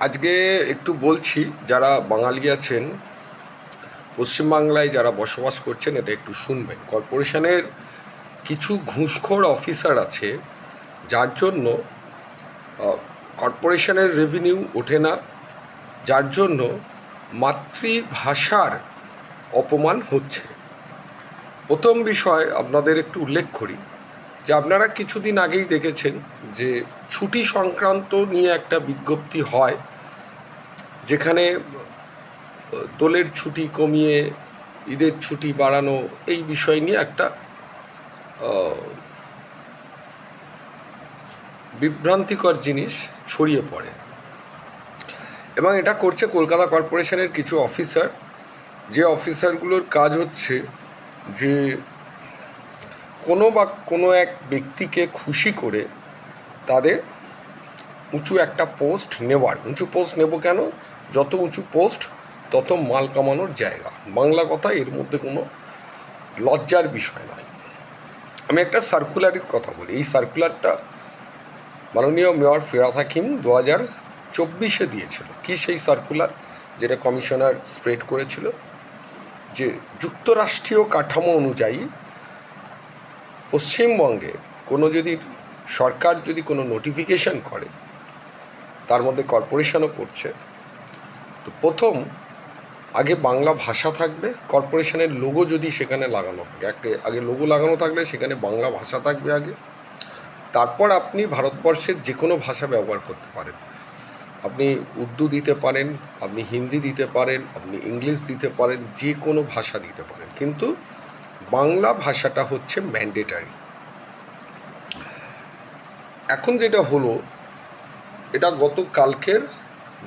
আজকে একটু বলছি, যারা বাঙালি আছেন, পশ্চিমবাংলায় যারা বসবাস করছেন, এটা একটু শুনবেন। কর্পোরেশনের কিছু ঘুষখোর অফিসার আছে, যার জন্য কর্পোরেশনের রেভিনিউ ওঠে না, যার জন্য মাতৃভাষার অপমান হচ্ছে। প্রথম বিষয় আপনাদের একটু উল্লেখ করি। যে আপনারা কিছুদিন আগেই দেখেছেন যে ছুটি সংক্রান্ত নিয়ে একটা বিজ্ঞপ্তি হয়, যেখানে দোলের ছুটি কমিয়ে ঈদের ছুটি বাড়ানো এই বিষয় নিয়ে একটা বিভ্রান্তিকর জিনিস ছড়িয়ে পড়ে। এবং এটা করছে কলকাতা কর্পোরেশনের কিছু অফিসার, যে অফিসারগুলোর কাজ হচ্ছে যে কোনো বা কোনো এক ব্যক্তিকে খুশি করে তাদের উঁচু একটা পোস্ট নেওয়ার। উঁচু পোস্ট নেব কেন? যত উঁচু পোস্ট, তত মাল কামানোর জায়গা। বাংলা কথা এর মধ্যে কোনো লজ্জার বিষয় নয়। আমি একটা সার্কুলারের কথা বলি। এই সার্কুলারটা মাননীয় মেয়র ফেরাত হাকিম দু হাজার চব্বিশে দিয়েছিল। কি সেই সার্কুলার যেটা কমিশনার স্প্রেড করেছিল? যে যুক্তরাষ্ট্রীয় কাঠামো অনুযায়ী পশ্চিমবঙ্গে কোনো যদি সরকার যদি কোনো নোটিফিকেশন করে, তার মধ্যে কর্পোরেশনও পড়ছে তো প্রথম, আগে বাংলা ভাষা থাকবে কর্পোরেশনের লোগো যদি সেখানে লাগানো থাকে, আগে আগে লোগো লাগানো থাকলে সেখানে বাংলা ভাষা থাকবে আগে। তারপর আপনি ভারতবর্ষের যে কোনো ভাষা ব্যবহার করতে পারেন। আপনি উর্দু দিতে পারেন, আপনি হিন্দি দিতে পারেন, আপনি ইংলিশ দিতে পারেন যে কোনো ভাষা দিতে পারেন। কিন্তু বাংলা ভাষাটা হচ্ছে ম্যান্ডেটারি এখন যেটা হলো, এটা গত কালকের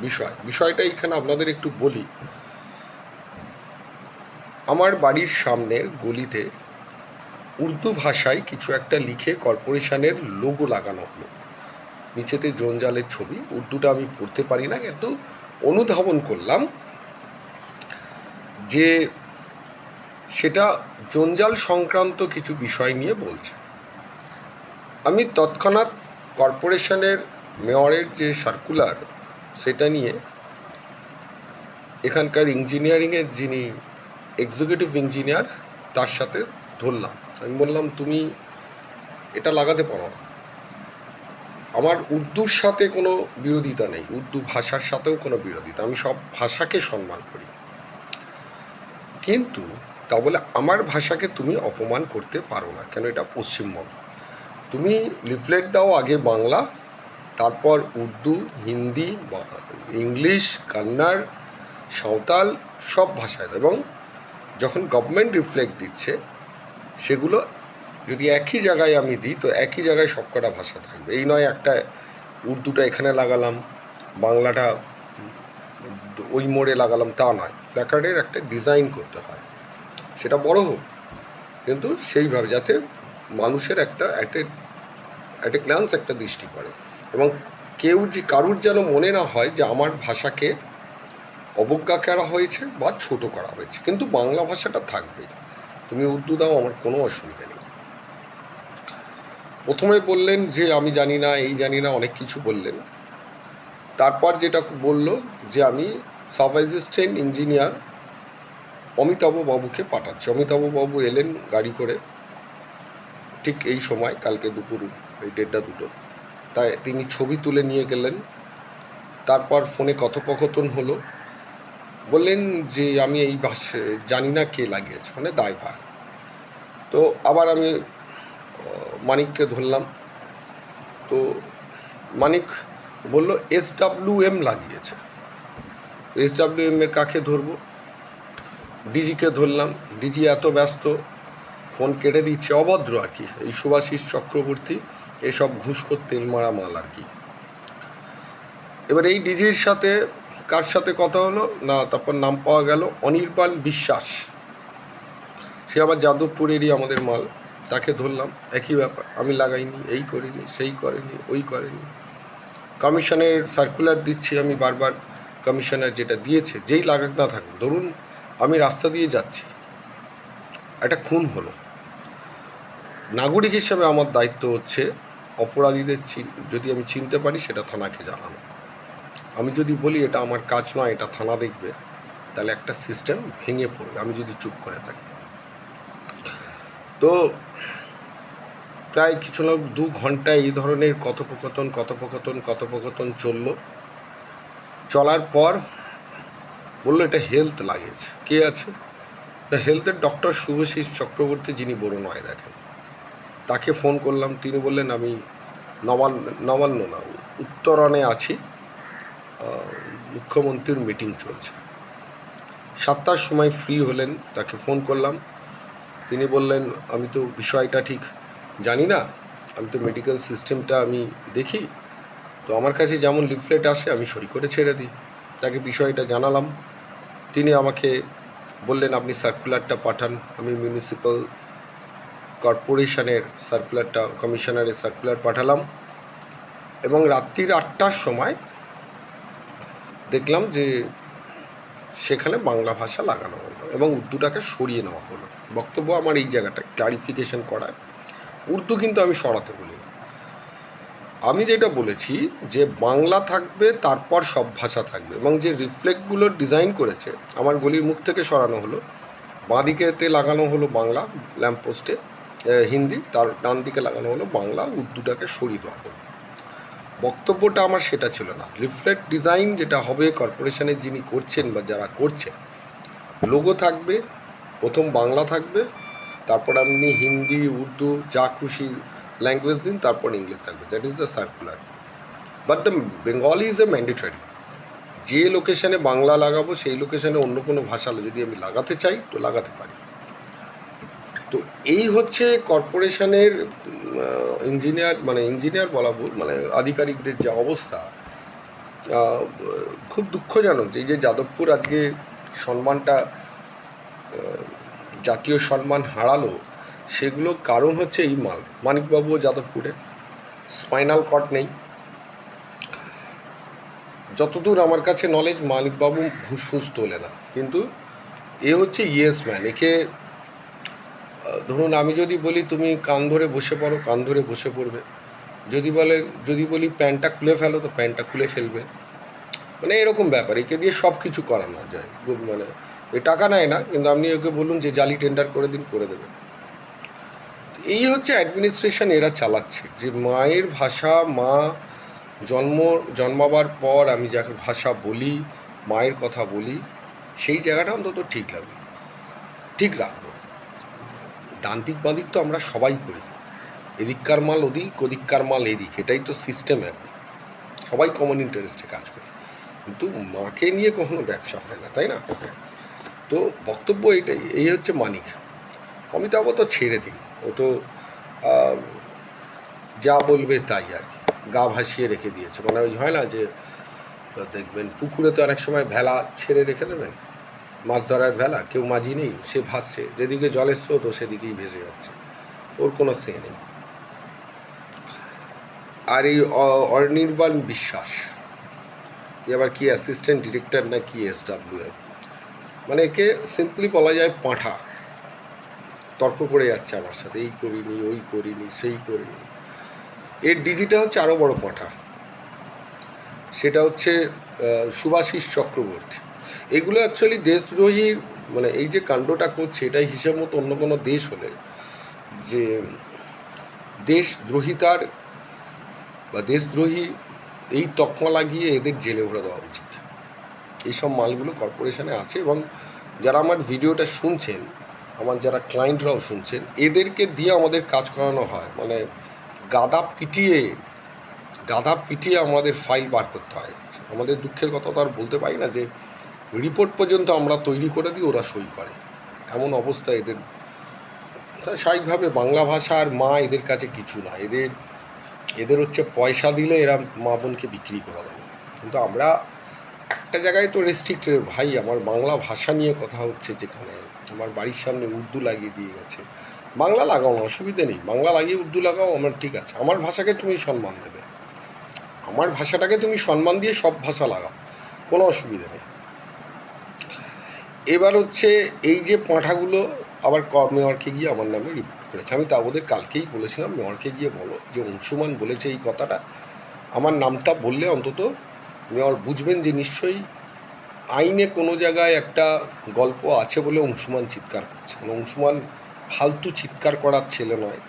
বিষয়। বিষয়টা এখানে আপনাদের একটু বলি। আমার বাড়ির সামনের গলিতে উর্দু ভাষায় কিছু একটা লিখে কর্পোরেশনের লোগো লাগানো হলো। নিচেতে জঞ্জালের ছবি। উর্দুটা আমি পড়তে পারি না, কিন্তু অনুধাবন করলাম যে সেটা জঞ্জাল সংক্রান্ত কিছু বিষয় নিয়ে বলছে। আমি তৎক্ষণাৎ কর্পোরেশনের মেয়রের যে সার্কুলার, সেটা নিয়ে এখানকার ইঞ্জিনিয়ারিংয়ের যিনি এক্সিকিউটিভ ইঞ্জিনিয়ার তার সাথে ধরলাম। আমি বললাম, তুমি এটা লাগাতে পারো না। আমার উর্দুর সাথে কোনো বিরোধিতা নেই। উর্দু ভাষার সাথেও কোনো বিরোধিতা। আমি সব ভাষাকে সম্মান করি। কিন্তু তা বলে আমার ভাষাকে তুমি অপমান করতে পারো না। কেন এটা পশ্চিমবঙ্গ? তুমি লিফলেট দাও আগে বাংলা, তারপর উর্দু, হিন্দি ইংলিশ কান্নাড় সাঁওতাল, সব ভাষায়। এবং যখন গভর্নমেন্ট রিফ্লেক্ট দিচ্ছে, সেগুলো যদি একই জায়গায় আমি দিই, তো একই জায়গায় সবকটা ভাষা থাকবে। এই নয় একটা উর্দুটা এখানে লাগালাম, বাংলাটা ওই মোড়ে লাগালাম, তা নয়। প্ল্যাকার্ডের একটা ডিজাইন করতে হয়। সেটা বড় হোক। কিন্তু সেইভাবে যাতে মানুষের একটা একটা একটা গ্লান্স একটা দৃষ্টি পড়ে। এবং কেউ যে, কারুর যেন মনে না হয় যে, আমার ভাষাকে অবজ্ঞা করা হয়েছে বা ছোট করা হয়েছে। কিন্তু বাংলা ভাষাটা থাকবে। তুমি উর্দু দাও, আমার কোনো অসুবিধা নেই। প্রথমে বললেন যে, আমি জানি না, এই জানি না, অনেক কিছু বললেন। তারপর যেটা বলল যে, আমি সাব অ্যাসিস্ট্যান্ট ইঞ্জিনিয়ার অমিতাভ বাবুকে পাঠাচ্ছি। অমিতাভ বাবু এলেন গাড়ি করে ঠিক এই সময়, কালকে দুপুর, এই দেড়টা দুটো। তাই তিনি ছবি তুলে নিয়ে গেলেন। তারপর ফোনে কথোপকথন হলো। বললেন যে, আমি এই ভাষা জানি না কে লাগিয়েছে মানে দায়ভার তো আবার আমি মানিককে ধরলাম। তো মানিক বলল এস ডাব্লিউ এম লাগিয়েছে। এস ডাব্লিউ এম এর কাকে ধরবো? ডিজিকে ধরলাম, ডিজি এত ব্যস্ত, ফোন কেটে দিচ্ছে, অভদ্র আর কি। এই সুভাষিস চক্রবর্তী, এসব ঘুষখোর তেল মারা মাল আর কি। এবার এই ডিজির সাথে কার সাথে কথা হলো? না, তারপর নাম পাওয়া গেল অনির্বাণ বিশ্বাস। সে আবার যাদবপুরেরই আমাদের মাল, তাকে ধরলাম। একই ব্যাপার, আমি লাগাইনি, এই করিনি, সেই করেনি, ওই করেনি। কমিশনের সার্কুলার দিচ্ছি আমি বারবার, কমিশনার যেটা দিয়েছে, যেই লাগাক না থাকুক, ধরুন আমি রাস্তা দিয়ে যাচ্ছি। একটা খুন হলো। নাগরিক হিসেবে আমার দায়িত্ব হচ্ছে অপরাধীদের যদি আমি চিনতে পারি সেটা থানাকে জানানো। আমি যদি বলি এটা আমার কাজ নয়, এটা থানা দেখবে, তাহলে একটা সিস্টেম ভেঙে পড়বে, আমি যদি চুপ করে থাকি। তো প্রায় কিছু না, দু ঘণ্টা এই ধরনের কথোপকথন কথোপকথন কথোপকথন চলল। চলার পর বলল, এটা হেলথ লাগেজ কে আছে? হেলথের ডক্টর শুভশিস চক্রবর্তী, যিনি বড় বড়ুনয় দেখেন। তাকে ফোন করলাম, তিনি বললেন, আমি নবান্ন নবান্ন না, উত্তরণে আছি। মুখ্যমন্ত্রীর মিটিং চলছে। সাতটার সময় ফ্রি হলেন, তাকে ফোন করলাম। তিনি বললেন, আমি তো বিষয়টা ঠিক জানি না, আমি তো মেডিকেল সিস্টেমটা আমি দেখি। তো আমার কাছে যেমন লিফলেট আসে, আমি সই করে ছেড়ে দিই। তাকে বিষয়টা জানালাম। তিনি আমাকে বললেন, আপনি সার্কুলারটা পাঠান। আমি মিউনিসিপ্যাল কর্পোরেশনের সার্কুলারটা কমিশনারের সার্কুলার পাঠালাম। এবং রাত্রির আটটার সময় দেখলাম যে সেখানে বাংলা ভাষা লাগানো হলো এবং উর্দুটাকে সরিয়ে নেওয়া হলো। বক্তব্য আমার এই জায়গাটা ক্লারিফিকেশন করায়। উর্দু কিন্তু আমি সরাতে বলি না আমি যেটা বলেছি যে বাংলা থাকবে, তারপর সব ভাষা থাকবে এবং যে রিফ্লেক্টগুলো ডিজাইন করেছে, আমার গলির মুখ থেকে সরানো হলো। বাঁদিকেতে লাগানো হলো বাংলা ল্যাম্পপোস্টে হিন্দি, তার ডান দিকে লাগানো হলো বাংলা, উর্দুটাকে সরিয়ে দেওয়া হলো। বক্তব্যটা আমার সেটা ছিল না। রিফ্লেক্ট ডিজাইন যেটা হবে কর্পোরেশনের যিনি করছেন বা যারা করছেন লোগো থাকবে, প্রথম বাংলা থাকবে, তারপর আপনি হিন্দি, উর্দু, যা খুশি ল্যাঙ্গুয়েজ দিন তারপর ইংলিশ থাকবে। That is the circular but the Bengali is a mandatory যে লোকেশনে বাংলা লাগাবো, সেই লোকেশনে অন্য কোনো ভাষা যদি আমি লাগাতে চাই, তো লাগাতে পারি। তো এই হচ্ছে কর্পোরেশনের ইঞ্জিনিয়ার মানে ইঞ্জিনিয়ার বলা মানে আধিকারিকদের যে অবস্থা। খুব দুঃখজনক যে যে যাদবপুর আজকে সম্মানটা জাতীয় সম্মান হারালো সেগুলো কারণ হচ্ছে এই মাল। মানিকবাবুও যাদবপুরে স্পাইনাল কট নেই। যতদূর আমার কাছে নলেজ মানিকবাবু ফুসফুস তোলে না। কিন্তু এ হচ্ছে ইয়েস ম্যান একে ধরুন আমি যদি বলি তুমি কান ধরে বসে পড়ো, কান ধরে বসে পড়বে। যদি বলে, যদি বলি প্যান্টটা খুলে ফেলো, তো প্যান্টটা খুলে ফেলবে। মানে এরকম ব্যাপার, একে দিয়ে সব কিছু করানো যায়। মানে এ টাকা নেয় না, কিন্তু আপনি ওকে বলুন যে, জালি টেন্ডার করে দিন, করে দেবে। এই হচ্ছে অ্যাডমিনিস্ট্রেশন এরা চালাচ্ছে। যে মায়ের ভাষা, মা জন্ম, জন্মাবার পর আমি যাকে ভাষা বলি, মায়ের কথা বলি, সেই জায়গাটা অন্তত ঠিক লাগবে ঠিক রাখব। ডান্তিক বাঁদিক তো আমরা সবাই করি। এদিককার মাল ওদিক, ওদিককার মাল এদিক, এটাই তো সিস্টেম এখন সবাই কমন ইন্টারেস্টে কাজ করে। কিন্তু মাকে নিয়ে কখনো ব্যবসা হয় না, তাই না? তো বক্তব্য এটাই, এই হচ্ছে মানিক। অমিতাভ তো ছেড়ে দিন ও তো যা বলবে তাই আর কি। গা ভাসিয়ে রেখে দিয়েছে। মানে ওই হয় না যে, দেখবেন পুকুরে তো অনেক সময় ভেলা ছেড়ে রেখে দেবেন। মাছ ধরার ভেলা, কেউ মাঝি নেই, সে ভাসছে। যেদিকে জলের স্রোত, ও সেদিকেই ভেসে যাচ্ছে। ওর কোনো সে নেই। আর এই অনির্বাণ বিশ্বাস, এ আবার কি অ্যাসিস্ট্যান্ট ডিরেক্টর না কি এস ডাব্লিউ এম মানে একে সিম্পলি বলা যায় পাঁঠা। তর্ক করে যাচ্ছে আমার সাথে, এই করিনি, ওই করিনি, সেই করিনি। এর ডিজিটা হচ্ছে আরও বড় পাঁঠা। সেটা হচ্ছে সুভাষিস চক্রবর্তী। এগুলো অ্যাকচুয়ালি দেশদ্রোহীর মানে এই যে কাণ্ডটা করছে, এটাই হিসেব মতো অন্য কোনো দেশ হলে যে দেশদ্রোহিতার বা দেশদ্রোহী এই তকমা লাগিয়ে এদের জেলে ভরে দেওয়া উচিত। এইসব মালগুলো কর্পোরেশনে আছে এবং যারা আমার ভিডিওটা শুনছেন আমার যারা ক্লায়েন্টরাও শুনছেন, এদেরকে দিয়ে আমাদের কাজ করানো হয়। মানে গাদা পিটিয়ে গাদা পিটিয়ে আমাদের ফাইল বার করতে হয়। আমাদের দুঃখের কথা তো আর বলতে পারি না যে রিপোর্ট পর্যন্ত আমরা তৈরি করে দিই ওরা সই করে। এমন অবস্থা এদের। স্বাভাবিকভাবে বাংলা ভাষা আর মা এদের কাছে কিছু না। এদের এদের হচ্ছে পয়সা দিলে এরা মা বোনকে বিক্রি করে দেবে কিন্তু আমরা একটা জায়গায় তো রেস্ট্রিক্টেড ভাই, আমার বাংলা ভাষা নিয়ে কথা হচ্ছে যেখানে। আমার বাড়ির সামনে উর্দু লাগিয়ে দিয়ে গেছে। বাংলা লাগাও অসুবিধে নেই। বাংলা লাগিয়ে উর্দু লাগাও, আমার ঠিক আছে। আমার ভাষাকে তুমি সম্মান দেবে। আমার ভাষাটাকে তুমি সম্মান দিয়ে সব ভাষা লাগাও, কোনো অসুবিধা নেই। এবার হচ্ছে এই যে পাঁঠাগুলো, আবার মেয়রকে গিয়ে আমার নামে রিপোর্ট করেছে। আমি তা ওদের কালকেই বলেছিলাম, মেয়রকে গিয়ে বলো যে অংশুমান বলেছে এই কথাটা। আমার নামটা বললে অন্তত আমার বুঝবেন যে নিশ্চয়ই আইনে কোনো জায়গায় একটা গল্প আছে বলে অংশুমান চিৎকার করছে। মানে অংশুমান ফালতু চিৎকার করার ছেলে নয়।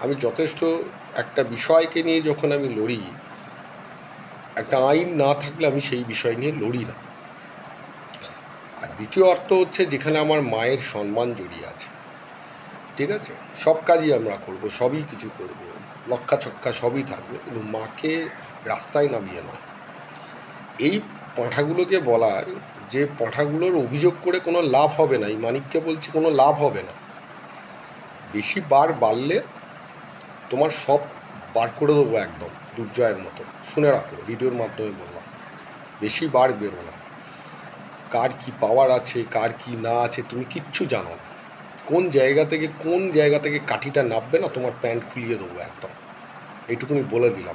আমি যথেষ্ট একটা বিষয়কে নিয়ে যখন আমি লড়ি, একটা আইন না থাকলে আমি সেই বিষয় নিয়ে লড়ি না। আর দ্বিতীয় অর্থ হচ্ছে যেখানে আমার মায়ের সম্মান জড়িয়ে আছে। ঠিক আছে? সব কাজই আমরা করব, সবই কিছু করব লক্ষা ছক্কা সবই থাকবে, কিন্তু মাকে রাস্তায় নামিয়ে নয় এই পাঁঠাগুলোকে বলার যে পাঁঠাগুলোর অভিযোগ করে কোনো লাভ হবে না, এই মানিককে বলছি কোনো লাভ হবে না। বেশি বার বাড়লে তোমার সব বার করে দেবো একদম, দুর্জয়ের মতো। শুনে রাখো, ভিডিওর মাধ্যমে বললাম। বেশি বার বেরো না। কার কি পাওয়ার আছে, কার কি না আছে, তুমি কিচ্ছু জানো না। কোন জায়গা থেকে, কোন জায়গা থেকে কাঠিটা নামবে না, তোমার প্যান্ট খুলিয়ে দেবো একদম। এইটুকুনি বলে দিলাম।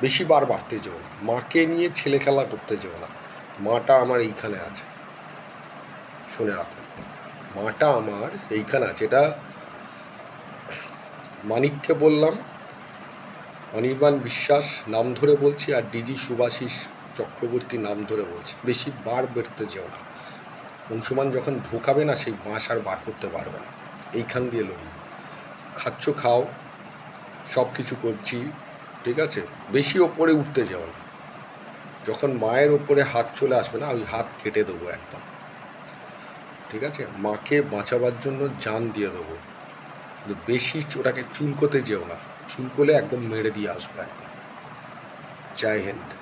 বেশি বার বাড়তে যেও না। মাকে নিয়ে ছেলে খেলা করতে যেও না। মাটা আমার এইখানে আছে। শুনে রাখুন। মাটা আমার এইখানে আছে। এটা মানিককে বললাম। অনির্বাণ বিশ্বাস নাম ধরে বলছি আর ডিজি সুভাষিস চক্রবর্তী নাম ধরে বলছি। বেশি বার বেরোতে যেও না। অংশমান যখন ঢোকাবে না, সেই বাঁশ আর বার করতে পারবে না। এইখান দিয়ে লড়ি। খাচ্ছ, খাও। সব কিছু করছি। ঠিক আছে? বেশি ওপরে উঠতে যেও না। যখন মায়ের উপরে হাত চলে আসবে না, ওই হাত কেটে দেবো একদম। ঠিক আছে? মাকে বাঁচাবার জন্য জান দিয়ে দেবো। কিন্তু বেশি ওটাকে চুলকোতে যেও না। চুলকোলে একদম মেরে দিয়ে আসব একদম। জয় হিন্দ।